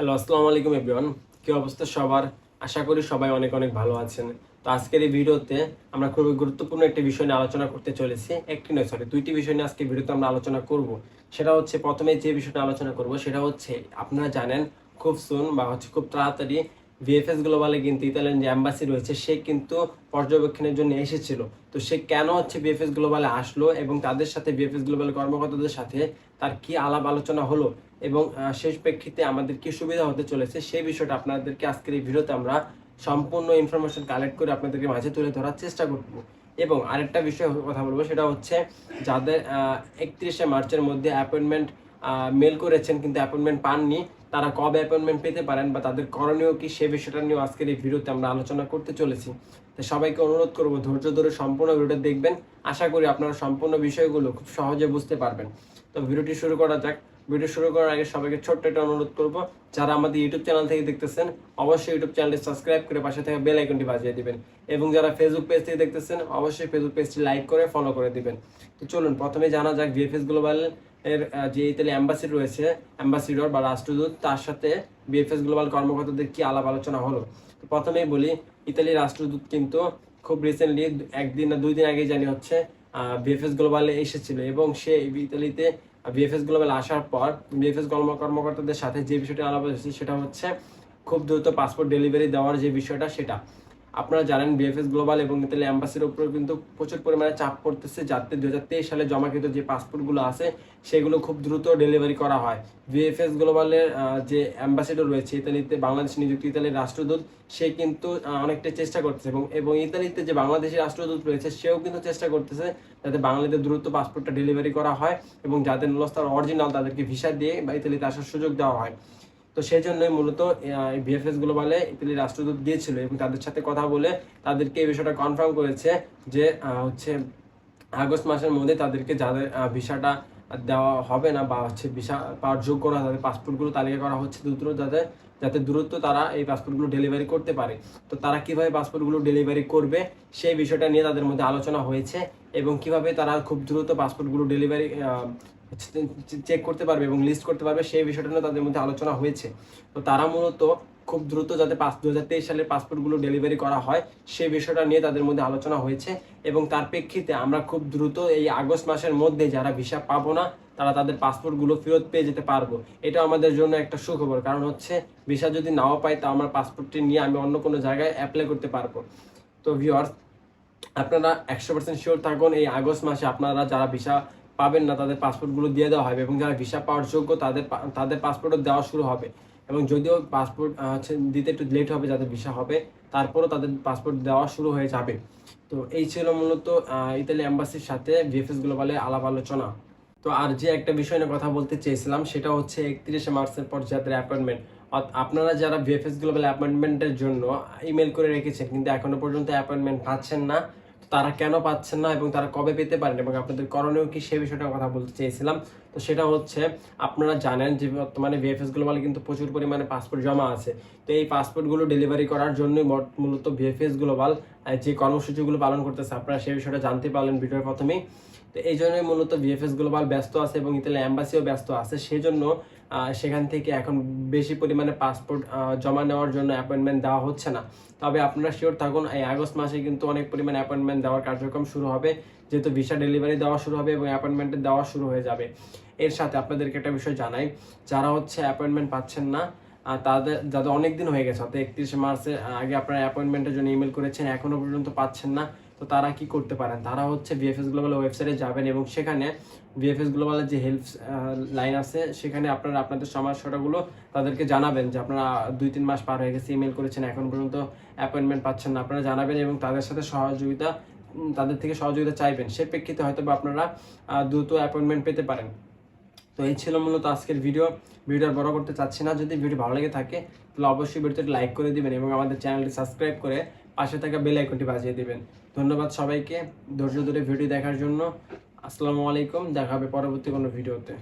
Hello, আসসালামু আলাইকুম everyone কী অবস্থা সবার? আশা করি সবাই অনেক অনেক ভালো আছেন। তো আজকের এই ভিডিওতে আমরা খুবই গুরুত্বপূর্ণ একটি বিষয় নিয়ে আলোচনা করতে চলেছি। একটি নয় সরি দুইটি বিষয় নিয়ে আজকে ভিডিওতে আমরা আলোচনা করব। সেটা হচ্ছে প্রথমে যে বিষয়টা আলোচনা করব, সেটা হচ্ছে, আপনারা জানেন, খুব সুন বা হচ্ছে খুব তাড়াতাড়ি ভিএফএস গ্লোবালে কিন্তু ইতালিয়ান যে অ্যাম্বাসি রয়েছে, সে কিন্তু পর্যবেক্ষণের জন্য এসেছিল। তো সে কেন হচ্ছে বিএফএস গ্লোবালে আসলো এবং তাদের সাথে বিএফএস গ্লোবাল কর্মকর্তাদের সাথে তার কি আলাপ আলোচনা হলো এবং শেষ প্রেক্ষিতে আমাদের কি সুবিধা হতে চলেছে সেই বিষয়টা আপনাদেরকে আজকের এই ভিডিওতে আমরা সম্পূর্ণ ইনফরমেশন কালেক্ট করে আপনাদেরকে মাঝে তুলে ধরার চেষ্টা করব। এবং আরেকটা বিষয় কথা বলব, সেটা হচ্ছে যাদের একত্রিশে মার্চের মধ্যে অ্যাপয়েন্টমেন্ট মেল করেছেন কিন্তু অ্যাপয়েন্টমেন্ট পাননি তারা কবে অ্যাপয়েন্টমেন্ট পেতে পারেন বা তাদের করণীয় কি সে বিষয়টা নিয়েও আজকের এই ভিডিওতে আমরা আলোচনা করতে চলেছি। তো সবাইকে অনুরোধ করব ধৈর্য ধরে সম্পূর্ণ ভিডিওটা দেখবেন। আশা করি আপনারা সম্পূর্ণ বিষয়গুলো খুব সহজে বুঝতে পারবেন। তো ভিডিওটি শুরু করা যাক। ভিডিও শুরু করার আগে সবাইকে ছোট্ট একটা অনুরোধ করব, যারা আমাদের ইউটিউব চ্যানেল থেকে দেখতেছেন, অবশ্যই ইউটিউব চ্যানেলটি সাবস্ক্রাইব করে পাশে থাকা বেল আইকনটি বাজিয়ে দিবেন এবং যারা ফেসবুক পেজ থেকে দেখতেছেন, অবশ্যই ফেসবুক পেজটি লাইক করে ফলো করে দিবেন। তো চলুন, প্রথমে জানা যাক ভিএফএস গ্লোবাল এর যে ইতালি অ্যাম্বাসি রয়েছে অ্যাম্বাসিডর বা রাষ্ট্রদূত, তার সাথে বিএফএস গ্লোবাল কর্মকর্তাদের কি আলাপ আলোচনা হলো? তো প্রথমেই বলি ইতালির রাষ্ট্রদূত কিন্তু খুব রিসেন্টলি একদিন না দুই দিন আগে জানি হচ্ছে বিএফএস গ্লোবালে এসেছিল এবং সে ইতালিতে বিএফএস গ্লোবাল আসার পর বিএফএস কর্মকর্তাদের সাথে যে বিষয়টা আলাপ হয়েছে সেটা হচ্ছে, খুব দ্রুত পাসপোর্ট ডেলিভারি দেওয়ার যে বিষয়টা সেটা। আপনারা জানেন বিএফএস গ্লোবাল এবং ইতালি অ্যাম্বাসির উপর কিন্তু প্রচুর পরিমাণে চাপ পড়তেছে যাতে দু হাজার তেইশ সালে জমাকৃত যে পাসপোর্টগুলো আছে, সেগুলো খুব দ্রুত ডেলিভারি করা হয়। বিএফএস গ্লোবালের যে অ্যাম্বাসিডর রয়েছে ইতালিতে, বাংলাদেশ নিযুক্ত ইতালির রাষ্ট্রদূত, সে কিন্তু অনেকটা চেষ্টা করতেছে এবং এবং ইতালিতে যে বাংলাদেশি রাষ্ট্রদূত রয়েছে, সেও কিন্তু চেষ্টা করতেছে যাতে বাংলাদেশে দ্রুত পাসপোর্টটা ডেলিভারি করা হয় এবং যাদের নলস্তার অরিজিনাল তাদেরকে ভিসা দিয়ে বা ইতালিতে আসার সুযোগ দেওয়া হয়। তো সেই জন্যই মূলত বিএফএস গ্লোবালে ইতালির রাষ্ট্রদূত গিয়েছিল এবং তাদের সাথে কথা বলে তাদেরকে এই বিষয়টা কনফার্ম করেছে যে হচ্ছে আগস্ট মাসের মধ্যে তাদেরকে যাদের ভিসাটা দেওয়া হবে না বা হচ্ছে ভিসা পাওয়ার যোগ্য না, তাদের পাসপোর্টগুলো তালিকা করা হচ্ছে দ্রুত যাতে যাতে দ্রুত তারা এই পাসপোর্টগুলো ডেলিভারি করতে পারে। তো তারা কীভাবে পাসপোর্টগুলো ডেলিভারি করবে, সেই বিষয়টা নিয়ে তাদের মধ্যে আলোচনা হয়েছে এবং কীভাবে তারা খুব দ্রুত পাসপোর্টগুলো ডেলিভারি চেক করতে পারবে এবং লিস্ট করতে পারবে, সেই বিষয়টা নিয়ে তাদের মধ্যে আলোচনা হয়েছে। তো তারা মূলত খুব দ্রুত যাতে পাঁচ দু হাজার তেইশ সালের পাসপোর্টগুলো ডেলিভারি করা হয়, সেই বিষয়টা নিয়ে তাদের মধ্যে আলোচনা হয়েছে এবং তার প্রেক্ষিতে আমরা খুব দ্রুত এই আগস্ট মাসের মধ্যে যারা ভিসা পাবো না, তারা তাদের পাসপোর্টগুলো ফেরত পেয়ে যেতে পারব। এটা আমাদের জন্য একটা সুখবর, কারণ হচ্ছে ভিসা যদি নাও পাই, তা আমার পাসপোর্টটি নিয়ে আমি অন্য কোনো জায়গায় অ্যাপ্লাই করতে পারব। তো ভিওয়ার্স আপনারা একশো পার্সেন্ট শিওর থাকুন, এই আগস্ট মাসে আপনারা যারা ভিসা পাবেন না, তাদের পাসপোর্টগুলো দিয়ে দেওয়া হবে এবং যারা ভিসা পাওয়ার যোগ্য তাদের তাদের পাসপোর্টও দেওয়া শুরু হবে এবং যদিও পাসপোর্ট হচ্ছে দিতে একটু লেট হবে, যাদের ভিসা হবে, তারপরও তাদের পাসপোর্ট দেওয়া শুরু হয়ে যাবে। তো এই ছিল মূলত ইতালি অ্যাম্বাসির সাথে ভিএফএস গ্লোবালে আলাপ আলোচনা। তো আর যে একটা বিষয় নিয়ে কথা বলতে চেয়েছিলাম, সেটা হচ্ছে একত্রিশে মার্চের পর যাদের অ্যাপয়েন্টমেন্ট আপনারা যারা ভিএফএস গ্লোবাল অ্যাপয়েন্টমেন্টের জন্য ইমেল করে রেখেছেন, কিন্তু এখনও পর্যন্ত অ্যাপয়েন্টমেন্ট পাচ্ছেন না তারা কেন পাচ্ছেন না এবং তারা কবে পেতে পারেন এবং আপনাদের করণীয় কি সে বিষয়টা কথা বলতে চেয়েছিলাম। তো সেটা হচ্ছে, আপনারা জানেন যে বর্তমানে ভিএফএস গ্লোবাল কিন্তু প্রচুর পরিমাণে পাসপোর্ট জমা আছে। তো এই পাসপোর্টগুলো ডেলিভারি করার জন্যই মূল- মূলত ভিএফএস গ্লোবাল যে কর্মসূচিগুলো পালন করতেছে, আপনারা সে বিষয়টা জানতে পারলেন ভিডিওর প্রথমেই। তো এই জন্যই মূলত ভিএফএস গ্লোবাল ব্যস্ত আছে এবং ইতালি অ্যাম্বাসিও ব্যস্ত আছে। সেই জন্য সেখান থেকে এখন বেশি পরিমাণে পাসপোর্ট জমা নেওয়ার জন্য অ্যাপয়েন্টমেন্ট দেওয়া হচ্ছে না। তবে আপনারা শিওর থাকুন, এই আগস্ট মাসে কিন্তু অনেক পরিমাণে অ্যাপয়েন্টমেন্ট দেওয়ার কার্যক্রম শুরু হবে। যেহেতু ভিসা ডেলিভারি দেওয়া শুরু হবে এবং অ্যাপয়েন্টমেন্ট দেওয়া শুরু হয়ে যাবে। এর সাথে আপনাদেরকে একটা বিষয় জানাই, যারা হচ্ছে অ্যাপয়েন্টমেন্ট পাচ্ছেন না তাদের, যাদের অনেক দিন হয়ে গেছে, অর্থাৎ একত্রিশে মার্চের আগে আপনারা অ্যাপয়েন্টমেন্টের জন্য ইমেল করেছেন এখনও পর্যন্ত পাচ্ছেন না। তো তারা কি করতে পারেন? তারা হচ্ছে বিএফএস গ্লোবাল ওয়েবসাইটে যাবেন এবং সেখানে বিএফএস গ্লোবালের যে হেল্প লাইন আছে, সেখানে আপনারা আপনাদের সমস্যাটাগুলো তাদেরকে জানাবেন যে আপনারা দুই তিন মাস পার হয়ে গেছে ইমেল করেছেন, এখন পর্যন্ত অ্যাপয়েন্টমেন্ট পাচ্ছেন না। আপনারা জানাবেন এবং তাদের সাথে সহযোগিতা তাদের থেকে সহযোগিতা চাইবেন। সে প্রেক্ষিতে হয়তো বা আপনারা দ্রুত অ্যাপয়েন্টমেন্ট পেতে পারেন। তো এই ছিল মূলত আজকের ভিডিও ভিডিও বড় করতে চাচ্ছি না। যদি ভিডিও ভালো লেগে থাকে, তাহলে অবশ্যই ভিডিওটি লাইক করে দিবেন এবং আমাদের চ্যানেলটি সাবস্ক্রাইব করে পাশে থাকা বেল আইকনটি বাজিয়ে দেবেন। ধন্যবাদ সবাইকে। ধৈর্য ধরে ভিডিও দেখার জন্য। আসসালামু আলাইকুম। দেখা হবে পরবর্তী কোনো ভিডিওতে